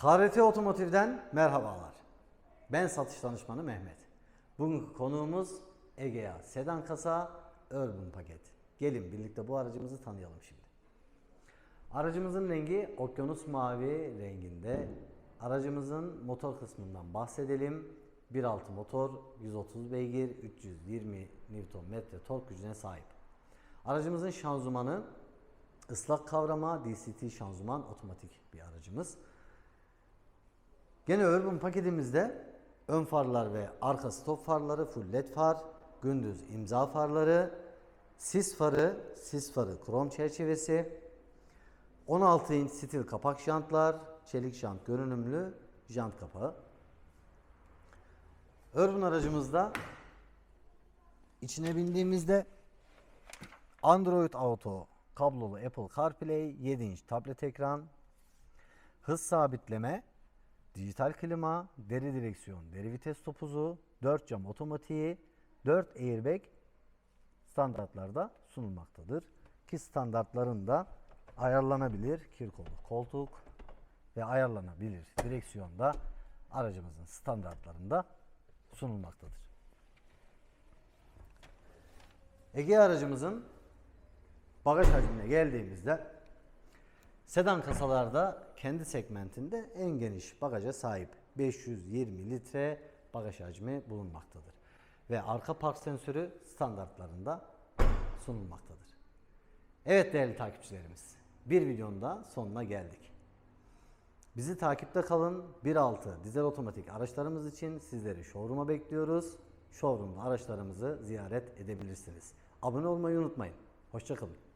KRT Otomotiv'den merhabalar. Ben satış danışmanı Mehmet. Bugünkü konuğumuz Egea Sedan Kasa Urban Paket. Gelin birlikte bu aracımızı tanıyalım şimdi. Aracımızın rengi okyanus mavi renginde. Aracımızın motor kısmından bahsedelim. 1.6 motor, 130 beygir, 320 Nm tork gücüne sahip. Aracımızın şanzımanı ıslak kavrama DCT şanzıman otomatik bir aracımız. Gene Urban paketimizde ön farlar ve arka stop farları full led far, gündüz imza farları, sis farı, sis farı krom çerçevesi, 16 inç stil kapak jantlar, çelik jant görünümlü jant kapağı. Urban aracımızda içine bindiğimizde Android Auto, kablolu Apple CarPlay, 7 inç tablet ekran, hız sabitleme, dijital klima, deri direksiyon, deri vites topuzu, 4 cam otomatiği, 4 airbag standartlarda sunulmaktadır. Ki standartlarında ayarlanabilir kirkolu koltuk ve ayarlanabilir direksiyon da aracımızın standartlarında sunulmaktadır. Ege aracımızın bagaj hacmine geldiğimizde sedan kasalarda kendi segmentinde en geniş bagaja sahip 520 litre bagaj hacmi bulunmaktadır. Ve arka park sensörü standartlarında sunulmaktadır. Evet değerli takipçilerimiz, bir videonun da sonuna geldik. Bizi takipte kalın. 1.6 dizel otomatik araçlarımız için sizleri showroom'a bekliyoruz. Showroom'da araçlarımızı ziyaret edebilirsiniz. Abone olmayı unutmayın. Hoşçakalın.